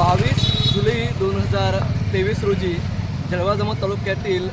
बावीस जुलै दोन हजार तेवीस रोजी जळगाव जमात तालुक्यातील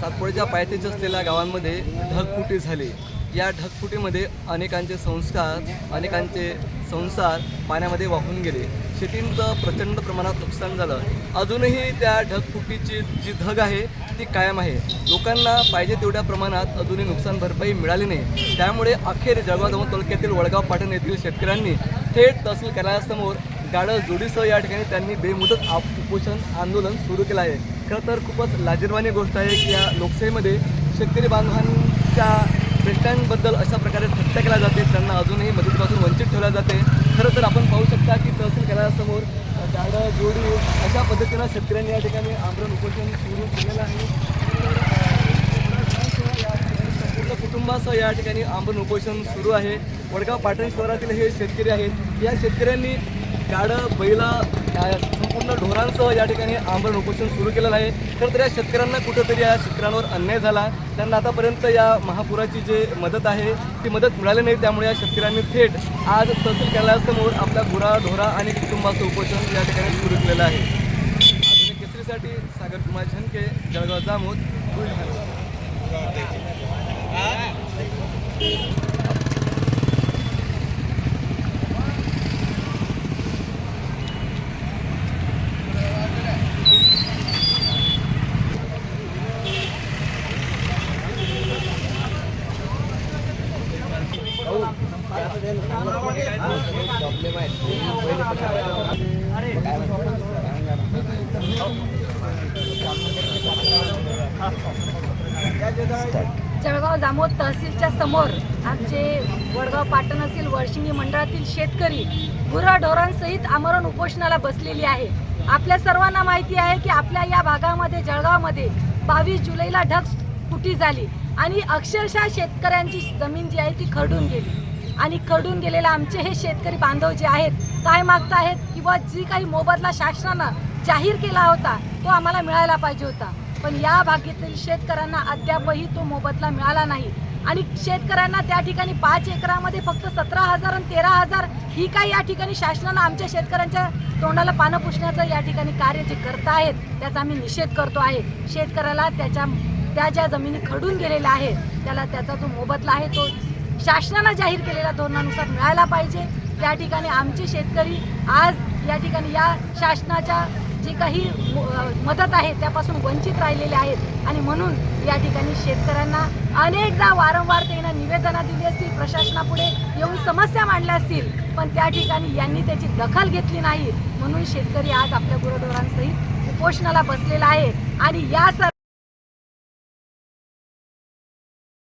सातपुड्याच्या पायथ्याशी असलेल्या गावांमध्ये ढगफुटी झाली. या ढगफुटीमध्ये अनेकांचे संस्कार अनेकांचे संसार पाण्यामध्ये वाहून गेले. शेतींचं प्रचंड प्रमाणात नुकसान झालं. अजूनही त्या ढगफुटीची जी धग आहे ती कायम आहे. लोकांना पाहिजे तेवढ्या प्रमाणात अजूनही नुकसान भरपाई मिळाली नाही. त्यामुळे अखेर जळगाव जमा तालुक्यातील वडगाव पाटण येथील शेतकऱ्यांनी थेट तहसील कार्यालयासमोर गाडं जोडीसह या ठिकाणी त्यांनी बेमुदत आप उपोषण आंदोलन सुरू केलं आहे. खरं तर खूपच लाजीरवाणी गोष्ट आहे की या लोकशाहीमध्ये शेतकरी बांधवांच्या प्रश्नांबद्दल अशा प्रकारे हत्या केल्या जाते त्यांना अजूनही मदतीपासून वंचित ठेवल्या जाते. खरं तर आपण पाहू शकता की तहसील कार्यालयासमोर गाडं जोडी अशा पद्धतीनं शेतकऱ्यांनी या ठिकाणी आंदोलन उपोषण सुरू केलेलं आहे. कुटुंबासह या ठिकाणी आंबन उपोषण सुरू आहे. वडगाव पाटण शहरातील हे शेतकरी आहेत. या शेतकऱ्यांनी गाडं बैला या संपूर्ण ढोरांसह या ठिकाणी आंबरण उपोषण सुरू केलेलं आहे. तर तर या शेतकऱ्यांना कुठंतरी या शेतकऱ्यांवर अन्याय झाला. त्यांना आतापर्यंत या महापुराची जे मदत आहे ती मदत मिळाली नाही. त्यामुळे या शेतकऱ्यांनी थेट आज तहसील कार्यालयासमोर आपल्या गुरा ढोरा आणि कुटुंबाचं उपोषण या ठिकाणी सुरू केलेलं आहे. आधुनिक केसरीसाठी सागर कुमार झनके जळगाव जामोद जळगाव जामोद तहसीलच्या समोर आमचे वडगाव पाटण असेल वर्षिंगी मंडळातील शेतकरी गुराढोरांसहित आमरण उपोषणाला बसलेली आहे. आपल्या सर्वांना माहिती आहे की आपल्या या भागामध्ये जळगावमध्ये बावीस जुलैला ढग फुटी झाली आणि अक्षरशः शेतकऱ्यांची जमीन जी आहे ती खरडून गेली. आणि कडून गेलेले आमचे हे शेतकरी बांधव जे आहेत काय मागत आहेत किंवा जी काही मोबदला शासनानं जाहीर केला होता तो आम्हाला मिळायला पाहिजे होता. पण या भागातील शेतकऱ्यांना अद्यापही तो मोबदला मिळाला नाही. आणि शेतकऱ्यांना त्या ठिकाणी पाच एकरामध्ये फक्त सतरा हजार आणि तेरा हजार ही काय या ठिकाणी शासनानं आमच्या शेतकऱ्यांच्या तोंडाला पानं पुसण्याचं या ठिकाणी कार्य जे करत आहेत त्याचा आम्ही निषेध करतो आहे. शेतकऱ्याला त्याच्या त्या ज्या जमिनी खडून गेलेल्या आहेत त्याला त्याचा जो मोबदला आहे तो शासनानं जाहीर केलेल्या धोरणानुसार मिळायला पाहिजे. त्या ठिकाणी आमचे शेतकरी आज या ठिकाणी या शासनाच्या जी काही म- मदत आहे त्यापासून वंचित राहिलेले आहेत. आणि म्हणून या ठिकाणी शेतकऱ्यांना अनेकदा वारंवार त्यांना निवेदनं दिली असतील प्रशासनापुढे येऊन समस्या मांडल्या असतील पण त्या ठिकाणी यांनी त्याची दखल घेतली नाही. म्हणून शेतकरी आज आपल्या गुरढोरांसहित उपोषणाला बसलेला आहे. आणि या सर्व